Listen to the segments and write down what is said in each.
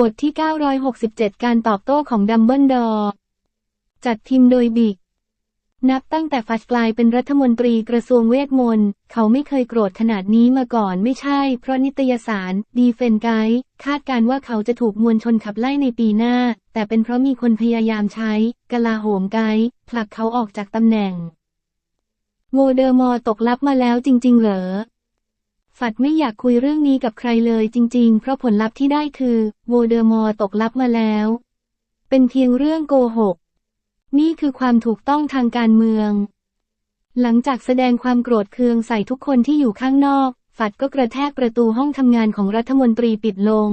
บทที่ 967 การตอบโต้ของดัมเบิลดอร์จัดทีมโดยบิก นับตั้งแต่ฟัดกลายเป็นรัฐมนตรีกระทรวงเวทมนต์ เขาไม่เคยโกรธขนาดนี้มาก่อนไม่ใช่ เพราะนิตยสาร ดีเฟนไกด์คาดการว่าเขาจะถูกมวลชนขับไล่ในปีหน้า แต่เป็นเพราะมีคนพยายามใช้ กลาโหมไกด์ผลักเขาออกจากตำแหน่งโวเดอร์มอตกลับมาแล้วจริง ๆ เหรอ ฝัดไม่อยากคุยเรื่องนี้กับใครเลยจริงๆ เพราะผลลัพธ์ที่ได้คือโวเดอร์มอร์ตกลับมาแล้ว เป็นเพียงเรื่องโกหก นี่คือความถูกต้องทางการเมือง หลังจากแสดงความโกรธเคืองใส่ทุกคนที่อยู่ข้างนอก ฝัดก็กระแทกประตูห้องทำงานของรัฐมนตรีปิดลง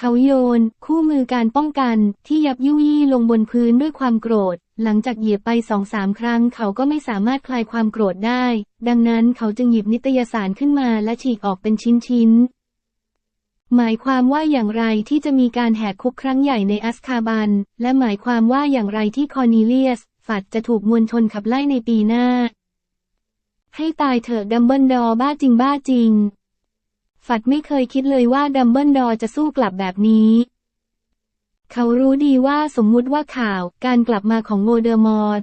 เขาโยน คู่มือการป้องกันที่ยับยุยี่ลงบนพื้นด้วยความโกรธ หลังจากเหยียบไปสองสามครั้งเขาก็ไม่สามารถคลายความโกรธได้ ดังนั้นเขาจึงหยิบนิตยสารขึ้นมาและฉีกออกเป็นชิ้นๆ หมายความว่าอย่างไรที่จะมีการแหกคุกครั้งใหญ่ในอัสคาบัน และหมายความว่าอย่างไรที่คอร์นีเลียส ฝัดจะถูกมวลชนขับไล่ในปีหน้า ให้ตายเถอะดัมเบิลดอร์บ้าจริงบ้าจริง ฝัดไม่เคยคิดเลยว่าดัมเบิลดอร์จะสู้กลับแบบนี้ เขารู้ดีว่าสมมุติว่าข่าวการกลับมาของโมเดอร์มอร์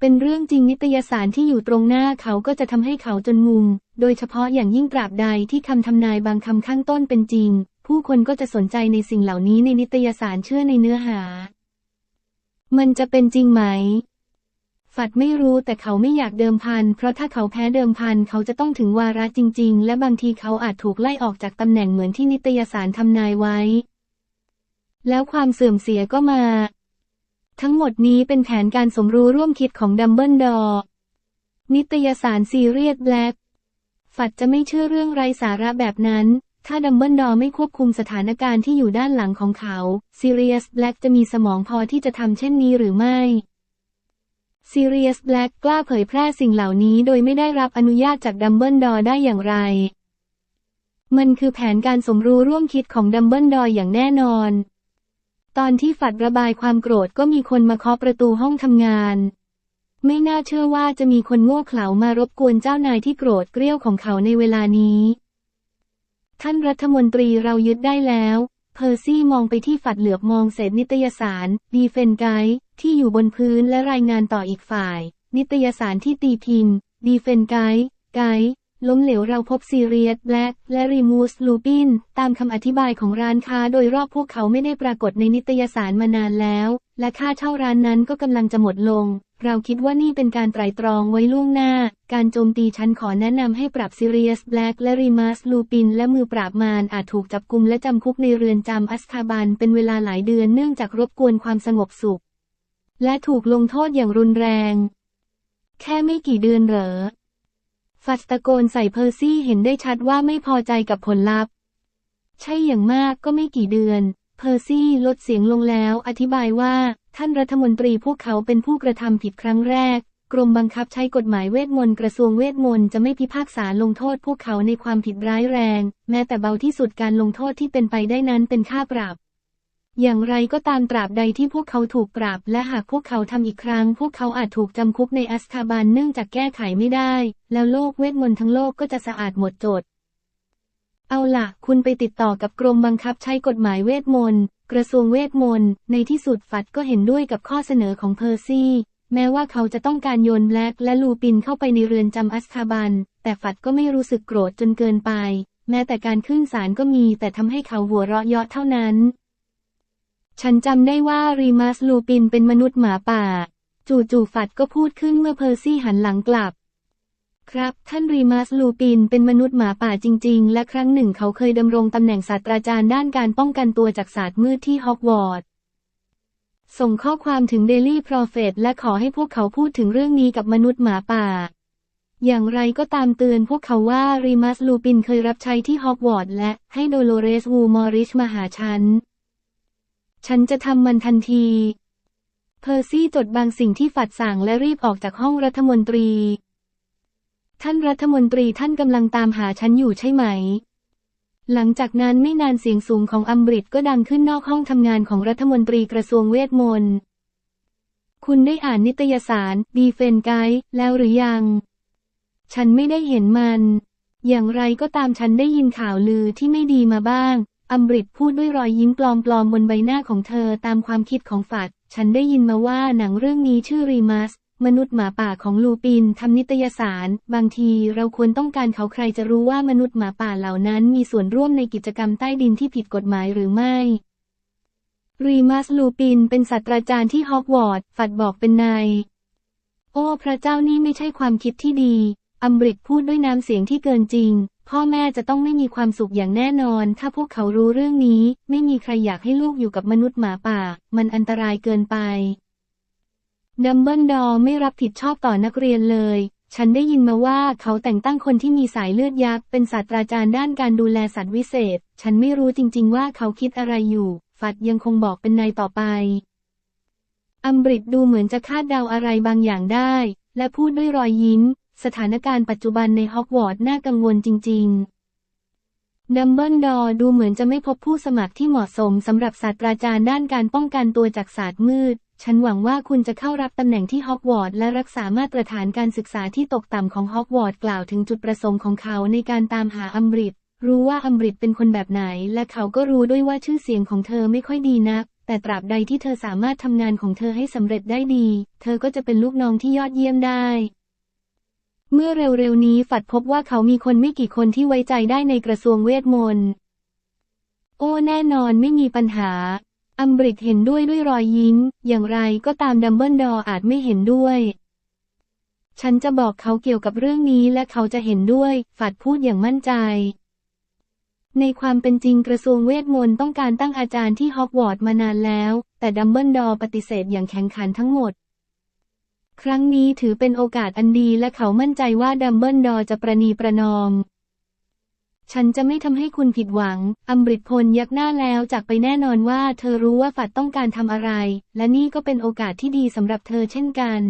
เป็นเรื่องจริงนิตยสารที่อยู่ตรงหน้าเขาก็จะทำให้เขาจนงุม โดยเฉพาะอย่างยิ่งตราบใดที่คำทำนายบางคำข้างต้นเป็นจริง ผู้คนก็จะสนใจในสิ่งเหล่านี้ในนิตยสารเชื่อในเนื้อหา มันจะเป็นจริงไหม ฝัดไม่รู้แต่เขาไม่อยากเดิมพัน เพราะถ้าเขาแพ้เดิมพัน เขาจะต้องถึงวาระจริง ๆ และบางทีเขาอาจถูกไล่ออกจากตำแหน่งเหมือนที่นิตยสารทำนายไว้ แล้วความเสื่อมเสียก็มา ทั้งหมดนี้เป็นแผนการสมรู้ร่วมคิดของดัมเบิลดอร์นิตยสารซีเรียสแบล็กฝัดจะไม่เชื่อเรื่องไร้สาระแบบนั้น ถ้าดัมเบิลดอร์ไม่ควบคุมสถานการณ์ที่อยู่ด้านหลังของเขาซีเรียสแบล็กจะมีสมองพอที่จะทำเช่นนี้หรือไม่ ซีเรียสแบล็กกล้าเผยแพร่สิ่งเหล่านี้โดยไม่ได้รับอนุญาตจากดัมเบิลดอร์ได้อย่างไร มันคือแผนการสมรู้ร่วมคิดของดัมเบิลดอร์อย่างแน่นอน ตอนที่ฝัดระบายความโกรธก็มีคนมาเคาะประตูห้องทำงาน ไม่น่าเชื่อว่าจะมีคนโง่เขลามารบกวนเจ้านายที่โกรธเกรี้ยวของเขาในเวลานี้ ท่านรัฐมนตรีเรายึดได้แล้ว เพอร์ซี่มองไปที่ฝัดเหลือบมองเศษนิตยสาร ดีเฟนไกด์ ที่อยู่บนพื้นและรายงานต่ออีกฝ่าย นิตยสารที่ตีพิมพ์ ดีเฟนไกด์ไกด์ล้มเหลวเราพบซีเรียสแบล็กและรีมูสลูปินตามคำอธิบายของร้านค้าโดยรอบพวกเขาไม่ได้ปรากฏในนิตยสารมานานแล้ว และค่าเช่าร้านนั้นก็กำลังจะหมดลง เราคิดว่านี่เป็นการไตรตรองไว้ล่วงหน้า การโจมตีฉันขอแนะนำให้ปรับซีเรียสแบล็กและรีมาสลูปินและมือปราบมารอาจถูกจับกุมและจำคุกในเรือนจำอัสคาบันเป็นเวลาหลายเดือนเนื่องจากรบกวนความสงบสุข และถูกลงโทษอย่างรุนแรง แค่ไม่กี่เดือนเหรอ ฟัสตะโกนใส่เพอร์ซี่เห็นได้ชัดว่าไม่พอใจกับผลลัพธ์ ใช่อย่างมากก็ไม่กี่เดือน เพอร์ซี่ลดเสียงลงแล้ว อธิบายว่า ท่านรัฐมนตรีพวกเขาเป็นผู้กระทำผิดครั้งแรก กรมบังคับใช้กฎหมายเวทมนต์กระทรวงเวทมนต์จะไม่พิพากษาลงโทษพวกเขาในความผิดร้ายแรง แม้แต่เบาที่สุดการลงโทษที่เป็นไปได้นั้นเป็นค่าปรับ อย่างไรก็ตามตราบใดที่พวกเขาถูกปรับ และหากพวกเขาทำอีกครั้ง พวกเขาอาจถูกจำคุกในอัสคาบันเนื่องจากแก้ไขไม่ได้ แล้วโลกเวทมนต์ทั้งโลกก็จะสะอาดหมดจด เอาล่ะคุณไปติดต่อกับกรมบังคับใช้กฎหมายเวทมนต์กระทรวงเวทมนต์ในที่สุดฝัดก็เห็นด้วยกับข้อเสนอของเพอร์ซี่ แม้ว่าเขาจะต้องการโยนแบล็กและลูปินเข้าไปในเรือนจำอัสคาบัน แต่ฝัดก็ไม่รู้สึกโกรธจนเกินไป แม้แต่การขึ้นศาลก็มีแต่ทำให้เขาหัวเราะเยาะเท่านั้น ฉันจำได้ว่ารีมัสลูปินเป็นมนุษย์หมาป่า จู่ๆฝัดก็พูดขึ้นเมื่อเพอร์ซี่หันหลังกลับ ครับท่านรีมัสลูปินเป็นมนุษย์หมาป่าจริง ๆ และครั้งหนึ่งเขาเคยดำรงตำแหน่งศาสตราจารย์ด้านการป้องกันตัวจากศาสตร์มืดที่ฮอกวอตส์ส่งข้อความถึงเดลี่ p ร o เฟตและขอให้พวกเขาพูดถึงเรื่องนี้กับมนุษย์หมาป่า อย่างไรก็ตามเตือนพวกเขาว่ารีมัสลูปินเคยรับใช้ที่ฮอกวอตส์และให้โดโลเรสวูมอริชมาหาฉัน ฉันจะทำมันทันที เพอร์ซี่จดบางสิ่งที่ฝัดสั่งและรีบออกจากห้องรัฐมนตรี ท่านรัฐมนตรีท่านกำลังตามหาฉันอยู่ใช่ไหม หลังจากนั้นไม่นานเสียงสูงของอัมบริดก็ดังขึ้นนอกห้องทำงานของรัฐมนตรีกระทรวงเวทมนต์ คุณได้อ่านนิตยสารดีเฟนไกด์แล้วหรือยัง ฉันไม่ได้เห็นมันอย่างไรก็ตามฉันได้ยินข่าวลือที่ไม่ดีมาบ้าง อัมบริดพูดด้วยรอยยิ้มปลอมๆบนใบหน้าของเธอตามความคิดของฝัด ฉันได้ยินมาว่าหนังเรื่องนี้ชื่อรีมัส มนุษย์หมาป่าของลูปินทำนิตยสาร บางทีเราควรต้องการเขาใครจะรู้ว่ามนุษย์หมาป่าเหล่านั้นมีส่วนร่วมในกิจกรรมใต้ดินที่ผิดกฎหมายหรือไม่รีมัสลูปินเป็นศาสตราจารย์ที่ฮอกวอตส์ฝัดบอกเป็นนาย โอ้ พระเจ้านี่ไม่ใช่ความคิดที่ดี อัมบริดพูดด้วยน้ำเสียงที่เกินจริง พ่อแม่จะต้องไม่มีความสุขอย่างแน่นอน ถ้าพวกเขารู้เรื่องนี้ ไม่มีใครอยากให้ลูกอยู่กับมนุษย์หมาป่า มันอันตรายเกินไป ดัมเบิลดอร์ไม่รับผิดชอบต่อนักเรียนเลย ฉันได้ยินมาว่าเขาแต่งตั้งคนที่มีสายเลือดยักษ์เป็นศาสตราจารย์ด้านการดูแลสัตว์วิเศษ ฉันไม่รู้จริง ๆ ว่าเขาคิดอะไรอยู่ ฟัดยังคงบอกเป็นนายต่อไปอัมบริดดูเหมือนจะคาดเดาอะไรบางอย่างได้ และพูดด้วยรอยยิ้ม สถานการณ์ปัจจุบันในฮอกวอตส์น่ากังวลจริง ๆ ดัมเบิลดอร์ดูเหมือนจะไม่พบผู้สมัครที่เหมาะสมสำหรับศาสตราจารย์ด้านการป้องกันตัวจากศาสตร์มืด ฉันหวังว่าคุณจะเข้ารับตำแหน่งที่ฮอกวอตส์และรักษามาตรฐานการศึกษาที่ตกต่ำของฮอกวอตส์กล่าวถึงจุดประสงค์ของเขาในการตามหาอัมบริดรู้ว่าอัมบริดเป็นคนแบบไหน และเขาก็รู้ด้วยว่าชื่อเสียงของเธอไม่ค่อยดีนัก แต่ตราบใดที่เธอสามารถทำงานของเธอให้สำเร็จได้ดี เธอก็จะเป็นลูกน้องที่ยอดเยี่ยมได้ เมื่อเร็วๆนี้ฝัดพบว่าเขามีคนไม่กี่คนที่ไว้ใจได้ในกระทรวงเวทมนต์ โอ้แน่นอนไม่มีปัญหา อัมบริดเห็นด้วยด้วยรอยยิ้ม อย่างไรก็ตามดัมเบิลดอร์อาจไม่เห็นด้วย ฉันจะบอกเขาเกี่ยวกับเรื่องนี้และเขาจะเห็นด้วย ฝัดพูดอย่างมั่นใจ ในความเป็นจริงกระทรวงเวทมนต์ต้องการตั้งอาจารย์ที่ฮอกวอตส์มานานแล้ว แต่ดัมเบิลดอร์ปฏิเสธอย่างแข็งขันทั้งหมด ครั้งนี้ถือเป็นโอกาสอันดีและเขามั่นใจว่าดัมเบิลดอร์จะประนีประนอม ฉันจะไม่ทำให้คุณผิดหวัง อัมบริดพลยักหน้าแล้วจากไปแน่นอนว่าเธอรู้ว่าฝัดต้องการทำอะไร และนี่ก็เป็นโอกาสที่ดีสำหรับเธอเช่นกัน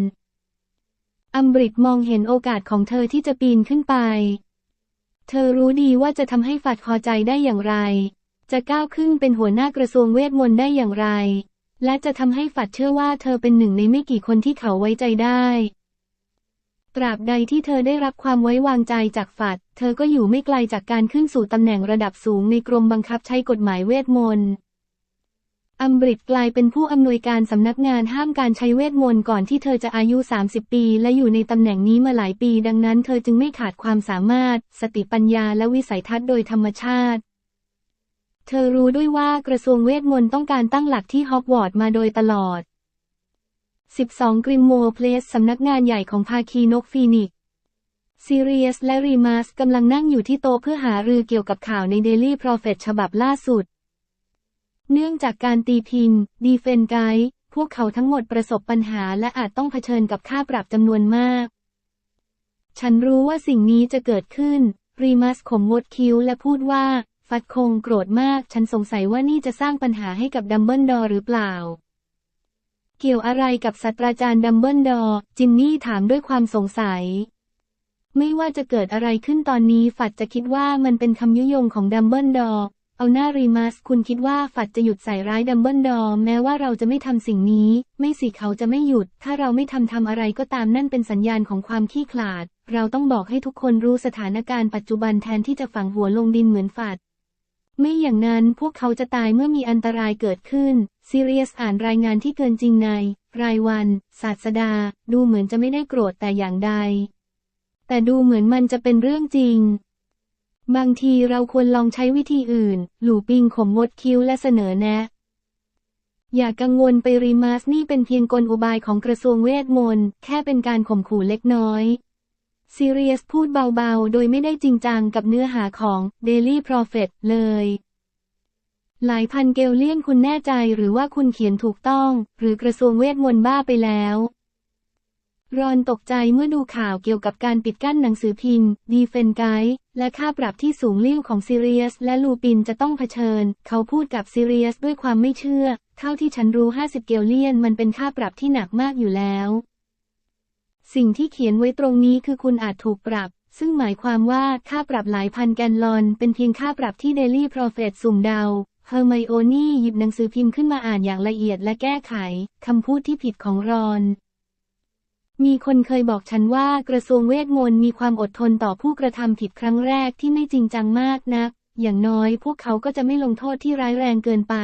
อัมบริดมองเห็นโอกาสของเธอที่จะปีนขึ้นไป เธอรู้ดีว่าจะทำให้ฝัดพอใจได้อย่างไร จะก้าวขึ้นเป็นหัวหน้ากระทรวงเวทมนต์ได้อย่างไร และจะทำให้ฝัดเชื่อว่าเธอเป็นหนึ่งในไม่กี่คนที่เขาไว้ใจได้ ตราบใดที่เธอได้รับความไว้วางใจจากฝัด เธอก็อยู่ไม่ไกลจากการขึ้นสู่ตำแหน่งระดับสูงในกรมบังคับใช้กฎหมายเวทมนต์อัมบริดกลายเป็นผู้อำนวยการสำนักงานห้ามการใช้เวทมนต์ก่อนที่เธอจะอายุ 30 ปี และอยู่ในตำแหน่งนี้มาหลายปี ดังนั้นเธอจึงไม่ขาดความสามารถ สติปัญญาและวิสัยทัศน์โดยธรรมชาติ เธอรู้ด้วยว่ากระทรวงเวทมนต์ต้องการตั้งหลักที่ฮอกวอตส์มาโดยตลอด 12 กริมโมเพลสสำนักงานใหญ่ของภาคีนกฟีนิกซ์ซีเรียสและรีมัสกำลังนั่งอยู่ที่โต๊ะเพื่อหารือเกี่ยวกับข่าวใน Daily Prophet ฉบับล่าสุด เนื่องจากการตีพิมพ์ ดีเฟนไกด์พวกเขาทั้งหมดประสบปัญหาและอาจต้องเผชิญกับค่าปรับจำนวนมาก ฉันรู้ว่าสิ่งนี้จะเกิดขึ้น รีมัสขมวดคิ้วและพูดว่า ฟัดคงโกรธมาก ฉันสงสัยว่านี่จะสร้างปัญหาให้กับดัมเบิลดอร์หรือเปล่า เกี่ยวอะไรกับศาสตราจารย์ดัมเบิลดอร์ จินนี่ถามด้วยความสงสัย ไม่ว่าจะเกิดอะไรขึ้นตอนนี้ฝัดจะคิดว่ามันเป็นคำยุยงของดัมเบิลดอร์เอาหน้ารีมัสคุณคิดว่าฝัดจะหยุดใส่ร้ายดัมเบิลดอร์แม้ว่าเราจะไม่ทำสิ่งนี้ ไม่สิเขาจะไม่หยุด ถ้าเราไม่ทำทำอะไรก็ตามนั่นเป็นสัญญาณของความขี้ขลาด เราต้องบอกให้ทุกคนรู้สถานการณ์ปัจจุบันแทนที่จะฝังหัวลงดินเหมือนฝัด ไม่อย่างนั้นพวกเขาจะตายเมื่อมีอันตรายเกิดขึ้น ซีเรียสอ่านรายงานที่เกินจริงใน รายวัน ศาสดา ดูเหมือนจะไม่ได้โกรธแต่อย่างใด แต่ดูเหมือนมันจะเป็นเรื่องจริง บางทีเราควรลองใช้วิธีอื่น หลูปิงขมงดคิ้วและเสนอแนะ อย่ากังวลไปรีมาสนี่เป็นเพียงกลอุบายของกระทรวงเวทมนต์ แค่เป็นการข่มขู่เล็กน้อย ซีเรียสพูดเบาๆ โดยไม่ได้จริงจังกับเนื้อหาของ Daily Prophet เลย หลายพันเกลเลียนคุณแน่ใจหรือว่าคุณเขียนถูกต้อง หรือกระทรวงเวทมนต์บ้าไปแล้ว รอนตกใจเมื่อดูข่าวเกี่ยวกับการปิดกั้นหนังสือพิมพ์ดีเฟนไกและค่าปรับที่สูงลิ่วของซีเรียสและลูปินจะต้องเผชิญ เขาพูดกับซีเรียสด้วยความไม่เชื่อ เท่าที่ฉันรู้ 50 เกลเลียนมันเป็นค่าปรับที่หนักมากอยู่แล้ว สิ่งที่เขียนไว้ตรงนี้คือคุณอาจถูกปรับ ซึ่งหมายความว่าค่าปรับหลายพันแกนลอน เป็นเพียงค่าปรับที่ Daily Prophet สุ่มเดาเฮอร์ไมโอนี่หยิบหนังสือพิมพ์ขึ้นมาอ่านอย่างละเอียดและแก้ไขคำพูดที่ผิดของรอน มีคนเคยบอกฉันว่ากระทรวงเวทมนต์มีความอดทนต่อผู้กระทำผิดครั้งแรกที่ไม่จริงจังมากนัก อย่างน้อยพวกเขาก็จะไม่ลงโทษที่ร้ายแรงเกินไป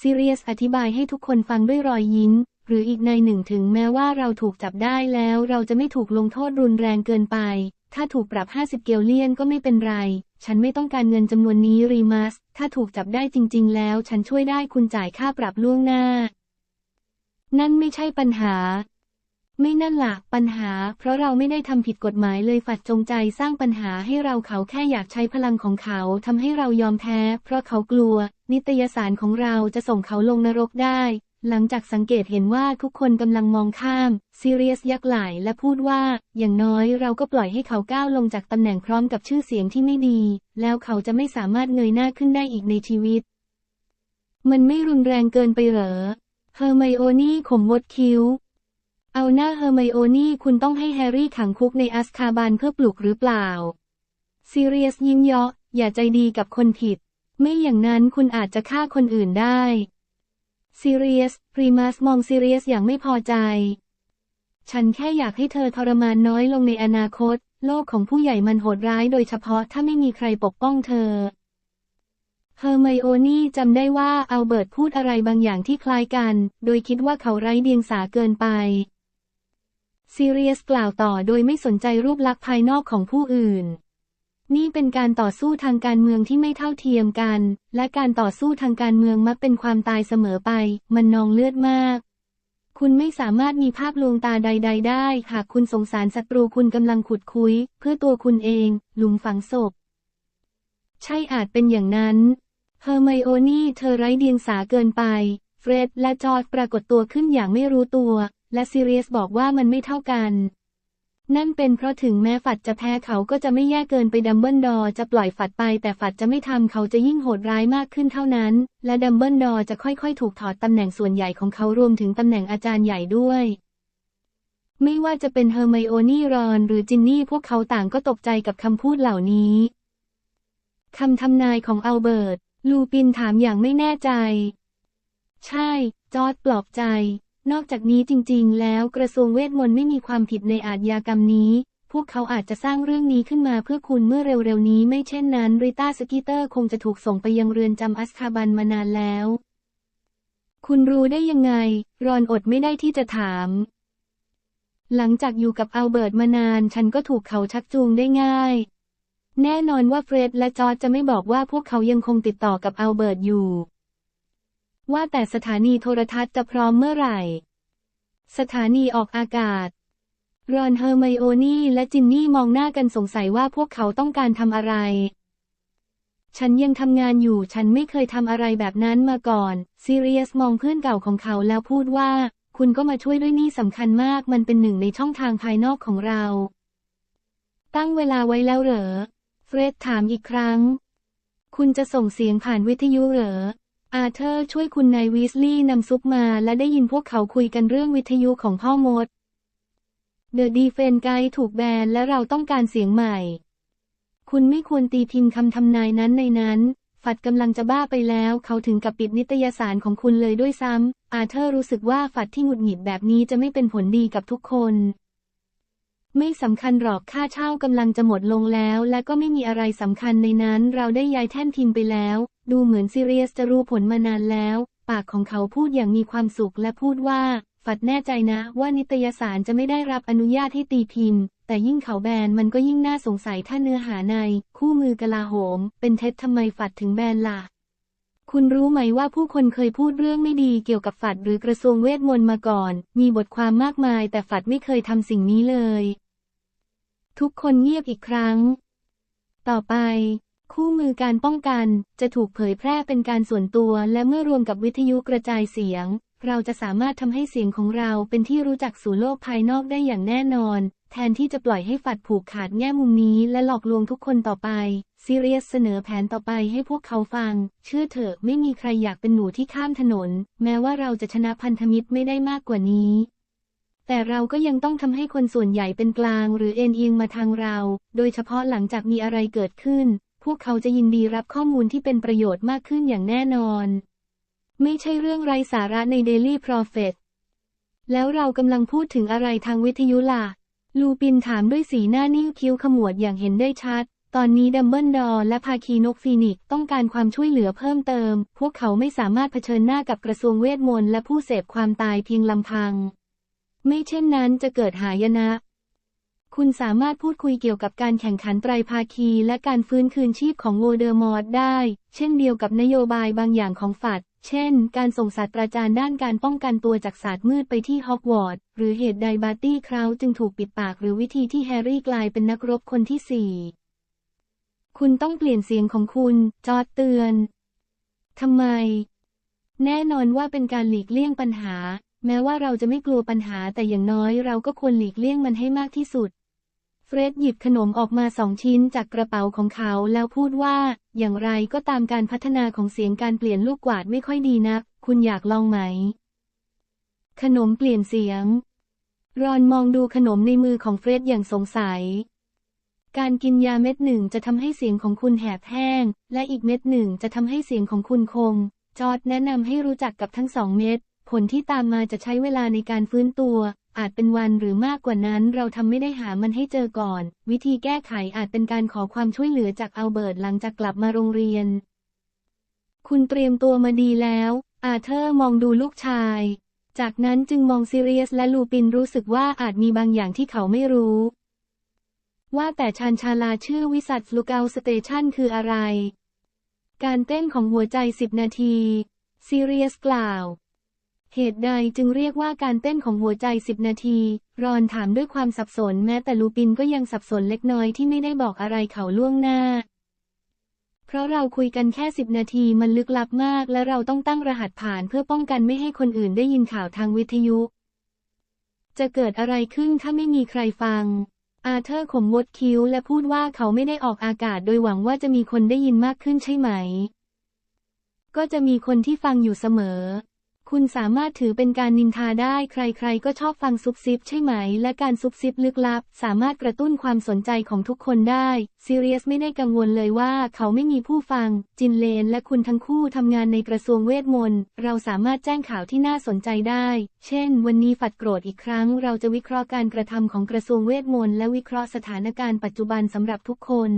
ซีเรียสอธิบายให้ทุกคนฟังด้วยรอยยิ้ม หรืออีกในหนึ่งถึงแม้ว่าเราถูกจับได้แล้วเราจะไม่ถูกลงโทษรุนแรงเกินไป ถ้าถูกปรับ 50 เกลเลียนก็ไม่เป็นไร ฉันไม่ต้องการเงินจำนวนนี้รีมัส ถ้าถูกจับได้จริง ๆ แล้วฉันช่วยได้คุณจ่ายค่าปรับล่วงหน้า นั่นไม่ใช่ปัญหา ไม่นั่นละปัญหา เพราะเราไม่ได้ทำผิดกฎหมายเลยฝัดจงใจสร้างปัญหาให้เราเขาแค่อยากใช้พลังของเขาทำให้เรายอมแพ้ เพราะเขากลัว นิตยสารของเราจะส่งเขาลงนรกได้ หลังจากสังเกตเห็นว่าทุกคนกำลังมองข้ามซีเรียสยักไหลและพูดว่า อย่างน้อยเราก็ปล่อยให้เขาก้าวลงจากตำแหน่งพร้อมกับชื่อเสียงที่ไม่ดี แล้วเขาจะไม่สามารถเงยหน้าขึ้นได้อีกในชีวิต มันไม่รุนแรงเกินไปเหรอเฮอร์ไมโอนี่ขมวดคิ้ว เอาหน้าเฮอร์ไมโอนี่คุณต้องให้แฮร์รี่ขังคุกในอัสคาบานเพื่อปลุกหรือเปล่าซีเรียสยิ้มเยาะอย่าใจดีกับคนผิด ไม่อย่างนั้นคุณอาจจะฆ่าคนอื่นได้ ซีเรียสพรีมัสมองซีเรียสอย่างไม่พอใจ ฉันแค่อยากให้เธอทรมานน้อยลงในอนาคต โลกของผู้ใหญ่มันโหดร้ายโดยเฉพาะถ้าไม่มีใครปกป้องเธอ เฮอร์ไมโอนี่จำได้ว่าอัลเบิร์ตพูดอะไรบางอย่างที่คล้ายกัน โดยคิดว่าเขาไร้เดียงสาเกินไป ซีเรียสกล่าวต่อโดยไม่สนใจรูปลักษณ์ภายนอกของผู้อื่น นี่เป็นการต่อสู้ทางการเมืองที่ไม่เท่าเทียมกัน และการต่อสู้ทางการเมืองมักเป็นความตายเสมอไป มันนองเลือดมาก คุณไม่สามารถมีภาพลวงตาใด ๆ ได้ หากคุณสงสารศัตรูคุณกำลังขุดคุย เพื่อตัวคุณเอง หลุมฝังศพ ใช่อาจเป็นอย่างนั้น เฮอร์ไมโอนี่เธอไร้เดียงสาเกินไป เฟร็ดและจอร์ดปรากฏตัวขึ้นอย่างไม่รู้ตัว และซีเรียสบอกว่ามันไม่เท่ากัน นั่นเป็นเพราะถึงแม้ฝัดจะแพ้เขาก็จะไม่แย่เกินไปดัมเบิลดอร์จะปล่อยฝัดไป แต่ฝัดจะไม่ทำเขาจะยิ่งโหดร้ายมากขึ้นเท่านั้น และดัมเบิลดอร์จะค่อยๆ ถูกถอดตำแหน่งส่วนใหญ่ของเขารวมถึงตำแหน่งอาจารย์ใหญ่ด้วย ไม่ว่าจะเป็นเฮอร์ไมโอนี่รอนหรือจินนี่พวกเขาต่างก็ตกใจกับคำพูดเหล่านี้คำทำนายของอัลเบิร์ต ลูปินถามอย่างไม่แน่ใจ ใช่ จอร์ดปลอบใจ นอกจากนี้จริงๆ แล้วกระทรวงเวทมนต์ไม่มีความผิดในอาชญากรรมนี้ พวกเขาอาจจะสร้างเรื่องนี้ขึ้นมาเพื่อคุณเมื่อเร็วๆ นี้ไม่เช่นนั้น ริต้าสกีเตอร์คงจะถูกส่งไปยังเรือนจำอัสคาบันมานานแล้ว คุณรู้ได้ยังไง รอนอดไม่ได้ที่จะถาม หลังจากอยู่กับอัลเบิร์ตมานานฉันก็ถูกเขาชักจูงได้ง่าย แน่นอนว่าเฟร็ดและจอร์จจะไม่บอกว่าพวกเขายังคงติดต่อกับอัลเบิร์ตอยู่ ว่าแต่สถานีโทรทัศน์จะพร้อมเมื่อไหร่ สถานีออกอากาศ รอนเฮอร์ไมโอนี่และจินนี่มองหน้ากันสงสัยว่าพวกเขาต้องการทำอะไร ฉันยังทำงานอยู่ ฉันไม่เคยทำอะไรแบบนั้นมาก่อน ซีเรียสมองเพื่อนเก่าของเขาแล้วพูดว่า คุณก็มาช่วยด้วยนี่สำคัญมาก มันเป็นหนึ่งในช่องทางภายนอกของเรา ตั้งเวลาไว้แล้วเหรอ เฟร็ดถามอีกครั้ง คุณจะส่งเสียงผ่านวิทยุเหรอ อาเธอร์ช่วยคุณนายวีสลีย์นำซุปมาและได้ยินพวกเขาคุยกันเรื่องวิทยุของพ่อมด เดอะดีเฟนไกถูกแบนและเราต้องการเสียงใหม่ คุณไม่ควรตีพิมพ์คำทำนายนั้นในนั้น ฝัดกำลังจะบ้าไปแล้ว เขาถึงกับปิดนิตยสารของคุณเลยด้วยซ้ำ อาเธอร์รู้สึกว่าฝัดที่หงุดหงิดแบบนี้จะไม่เป็นผลดีกับทุกคน ไม่สำคัญหรอกค่าเช่ากำลังจะหมดลงแล้ว และก็ไม่มีอะไรสำคัญในนั้น เราได้ย้ายแท่นทีมไปแล้ว ดูเหมือนซีเรียสจะรู้ผลมานานแล้ว ปากของเขาพูดอย่างมีความสุขและพูดว่า ฝัดแน่ใจนะว่านิตยสารจะไม่ได้รับอนุญาตให้ตีพิมพ์ แต่ยิ่งเขาแบนมันก็ยิ่งน่าสงสัยถ้าเนื้อหาใน คู่มือกลาโหม เป็นเท็จทำไมฝัดถึงแบนล่ะ คุณรู้ไหมว่าผู้คนเคยพูดเรื่องไม่ดีเกี่ยวกับฝัดหรือกระทรวงเวทมนต์มาก่อน มีบทความมากมายแต่ฝัดไม่เคยทำสิ่งนี้เลย ทุกคนเงียบอีกครั้ง ต่อไป คู่มือการป้องกันจะถูกเผยแพร่เป็นการส่วนตัวและเมื่อรวมกับวิทยุกระจายเสียง เราจะสามารถทำให้เสียงของเราเป็นที่รู้จักสู่โลกภายนอกได้อย่างแน่นอน แทนที่จะปล่อยให้ฝัดผูกขาดแง่มุมนี้และหลอกลวงทุกคนต่อไปซีเรียสเสนอแผนต่อไปให้พวกเขาฟัง เชื่อเถอะไม่มีใครอยากเป็นหนูที่ข้ามถนน แม้ว่าเราจะชนะพันธมิตรไม่ได้มากกว่านี้แต่เราก็ยังต้องทำให้คนส่วนใหญ่เป็นกลางหรือเอ็นเอียงมาทางเรา โดยเฉพาะหลังจากมีอะไรเกิดขึ้น พวกเขาจะยินดีรับข้อมูลที่เป็นประโยชน์มากขึ้นอย่างแน่นอน ไม่ใช่เรื่องไร้สาระใน Daily Prophet แล้วเรากำลังพูดถึงอะไรทางวิทยุล่ะ ลูปินถามด้วยสีหน้านิ่งคิ้วขมวดอย่างเห็นได้ชัด ตอนนี้ดัมเบิลดอร์และภาคีนกฟีนิกต้องการความช่วยเหลือเพิ่มเติม พวกเขาไม่สามารถเผชิญหน้ากับกระทรวงเวทมนต์และผู้เสพความตายเพียงลำพัง ไม่เช่นนั้นจะเกิดหายนะ คุณสามารถพูดคุยเกี่ยวกับการแข่งขันไตรภาคี และการฟื้นคืนชีพของโวเดอร์มอร์ดได้ เช่นเดียวกับนโยบายบางอย่างของฝัด เช่น การส่งศาสตราจารย์ด้านการป้องกันตัวจากศาสตร์มืดไปที่ฮอกวอตส์ หรือเหตุใดบาร์ตี้คราวจึงถูกปิดปากหรือวิธีที่แฮร์รี่กลายเป็นนักรบคนที่สี่ คุณต้องเปลี่ยนเสียงของคุณ จอร์ดเตือน ทำไม แน่นอนว่าเป็นการหลีกเลี่ยงปัญหา แม้ว่าเราจะไม่กลัวปัญหาแต่อย่างน้อยเราก็ควรหลีกเลี่ยงมันให้มากที่สุด เฟร็ดหยิบขนมออกมาสองชิ้นจากกระเป๋าของเขาแล้วพูดว่า อย่างไรก็ตามการพัฒนาของเสียงการเปลี่ยนลูกกวาดไม่ค่อยดีนัก คุณอยากลองไหม ขนมเปลี่ยนเสียง รอนมองดูขนมในมือของเฟร็ดอย่างสงสัย การกินยาเม็ดหนึ่งจะทำให้เสียงของคุณแหบแห้ง และอีกเม็ดหนึ่งจะทำให้เสียงของคุณคมจอร์ดแนะนำให้รู้จักกับทั้งสองเม็ด ผลที่ตามมาจะใช้เวลาในการฟื้นตัว อาจเป็นวันหรือมากกว่านั้นเราทำไม่ได้หามันให้เจอก่อน วิธีแก้ไขอาจเป็นการขอความช่วยเหลือจากอัลเบิร์ตหลังจากกลับมาโรงเรียน คุณเตรียมตัวมาดีแล้ว อาเธอร์มองดูลูกชาย จากนั้นจึงมองซิเรียสและลูปินรู้สึกว่าอาจมีบางอย่างที่เขาไม่รู้ ว่าแต่ชานชาลาชื่อวิสัทลูกาสเตชันคืออะไร การเต้นของหัวใจสิบนาทีซีเรียสกล่าว เหตุใดจึงเรียกว่าการเต้นของหัวใจสิบนาที รอนถามด้วยความสับสนแม้แต่ลูปินก็ยังสับสนเล็กน้อยที่ไม่ได้บอกอะไรเขาล่วงหน้า เพราะเราคุยกันแค่สิบนาทีมันลึกลับมาก และเราต้องตั้งรหัสผ่านเพื่อป้องกันไม่ให้คนอื่นได้ยินข่าวทางวิทยุ จะเกิดอะไรขึ้นถ้าไม่มีใครฟัง อาเธอร์ขมวดคิ้วและพูดว่าเขาไม่ได้ออกอากาศโดยหวังว่าจะมีคนได้ยินมากขึ้นใช่ไหม ก็จะมีคนที่ฟังอยู่เสมอ คุณสามารถถือเป็นการนินทาได้ใครๆ ก็ชอบฟังซุบซิบใช่ไหม และการซุบซิบลึกลับ สามารถกระตุ้นความสนใจของทุกคนได้ซีเรียสไม่ได้กังวลเลยว่าเขาไม่มีผู้ฟัง จินเลนและคุณทั้งคู่ทำงานในกระทรวงเวทมนต์ เราสามารถแจ้งข่าวที่น่าสนใจได้ เช่น วันนี้ฝัดโกรธอีกครั้ง เราจะวิเคราะห์การกระทำของกระทรวงเวทมนต์และวิเคราะห์สถานการณ์ปัจจุบันสำหรับทุกคน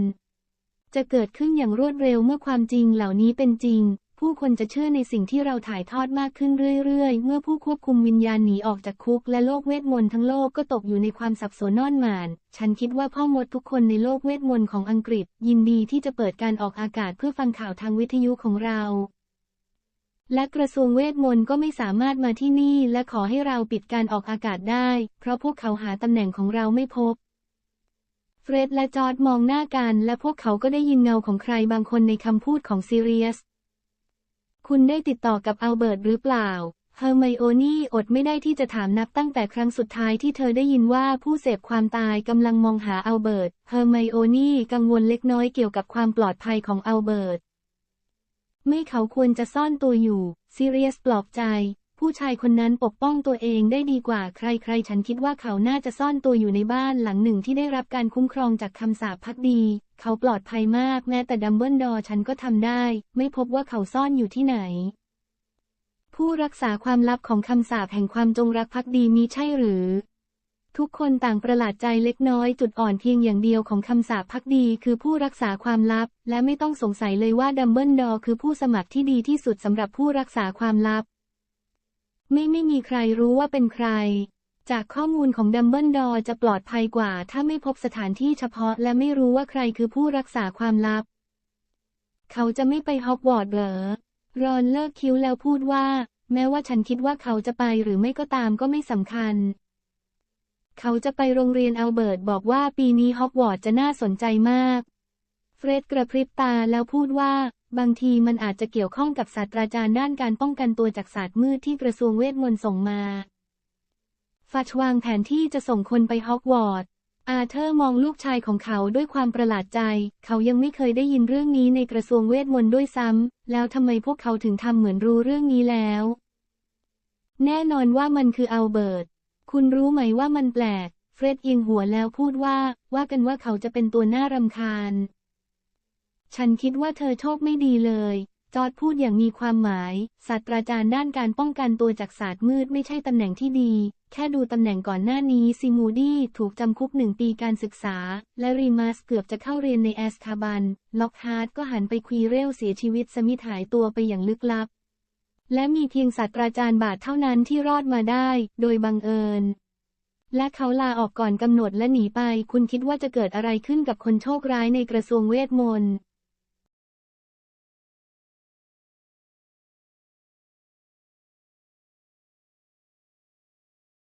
จะเกิดขึ้นอย่างรวดเร็วเมื่อความจริงเหล่านี้เป็นจริง ผู้คนจะเชื่อในสิ่งที่เราถ่ายทอดมากขึ้นเรื่อยๆ เมื่อผู้ควบคุมวิญญาณหนีออกจากคุก และโลกเวทมนต์ทั้งโลกก็ตกอยู่ในความสับสนนอนหมาน ฉันคิดว่าพ่อมดทุกคนในโลกเวทมนต์ของอังกฤษ ยินดีที่จะเปิดการออกอากาศเพื่อฟังข่าวทางวิทยุของเรา และกระทรวงเวทมนต์ก็ไม่สามารถมาที่นี่และขอให้เราปิดการออกอากาศได้ เพราะพวกเขาหาตำแหน่งของเราไม่พบเฟร็ดและจอร์ดมองหน้ากัน และพวกเขาก็ได้ยินเงาของใครบางคนในคำพูดของซีเรียส คุณได้ติดต่อกับอัลเบิร์ตหรือเปล่า เฮอร์ไมโอนี่อดไม่ได้ที่จะถามนับตั้งแต่ครั้งสุดท้ายที่เธอได้ยินว่าผู้เสพความตายกำลังมองหาอัลเบิร์ต เฮอร์ไมโอนี่กังวลเล็กน้อยเกี่ยวกับความปลอดภัยของอัลเบิร์ต ไม่เขาควรจะซ่อนตัวอยู่ ซีเรียสปลอบใจ ผู้ชายคนนั้นปกป้องตัวเองได้ดีกว่าใครๆ ฉันคิดว่าเขาน่าจะซ่อนตัวอยู่ในบ้านหลังหนึ่งที่ได้รับการคุ้มครองจากคำสาปพักดี เขาปลอดภัยมากแม้แต่ดัมเบิลดอร์ฉันก็ทำได้ ไม่พบว่าเขาซ่อนอยู่ที่ไหน ผู้รักษาความลับของคำสาปแห่งความจงรักภักดีมีใช่หรือ ทุกคนต่างประหลาดใจเล็กน้อยจุดอ่อนเพียงอย่างเดียวของคำสาปพักดีคือผู้รักษาความลับ และไม่ต้องสงสัยเลยว่าดัมเบิลดอร์คือผู้สมัครที่ดีที่สุดสำหรับผู้รักษาความลับ ไม่ไม่มีใครรู้ว่าเป็นใคร จากข้อมูลของดัมเบิลดอร์จะปลอดภัยกว่า ถ้าไม่พบสถานที่เฉพาะและไม่รู้ว่าใครคือผู้รักษาความลับ เขาจะไม่ไปฮอกวอตส์เหรอรอนเลิกคิ้วแล้วพูดว่า แม้ว่าฉันคิดว่าเขาจะไปหรือไม่ก็ตามก็ไม่สำคัญ เขาจะไปโรงเรียนอัลเบิร์ตบอกว่าปีนี้ฮอกวอตส์จะน่าสนใจมาก เฟร็ดกระพริบตาแล้วพูดว่า บางทีมันอาจจะเกี่ยวข้องกับศาสตราจารย์ด้านการป้องกันตัวจากศาสตร์มืดที่กระทรวงเวทมนต์ส่งมา ฟัชวางแผนที่จะส่งคนไปฮอกวอตส์ อาเธอร์มองลูกชายของเขาด้วยความประหลาดใจ เขายังไม่เคยได้ยินเรื่องนี้ในกระทรวงเวทมนต์ด้วยซ้ำ แล้วทำไมพวกเขาถึงทำเหมือนรู้เรื่องนี้แล้ว แน่นอนว่ามันคืออัลเบิร์ต คุณรู้ไหมว่ามันแปลก เฟร็ดเอียงหัวแล้วพูดว่า ว่ากันว่าเขาจะเป็นตัวน่ารำคาญ ฉันคิดว่าเธอโชคไม่ดีเลย จอร์ดพูดอย่างมีความหมาย ศาสตราจารย์ด้านการป้องกันตัวจากศาสตร์มืดไม่ใช่ตำแหน่งที่ดี แค่ดูตำแหน่งก่อนหน้านี้ซิมูดี้ถูกจำคุกหนึ่งปีการศึกษา และรีมัสเกือบจะเข้าเรียนในแอสคาบัน ล็อกฮาร์ดก็หันไปคุยเร็วเสียชีวิตสมิธหายตัวไปอย่างลึกลับ และมีเพียงศาสตราจารย์บาทเท่านั้นที่รอดมาได้ โดยบังเอิญและเขาลาออกก่อนกำหนดและหนีไป คุณคิดว่าจะเกิดอะไรขึ้นกับคนโชคร้ายในกระทรวงเวทมนต์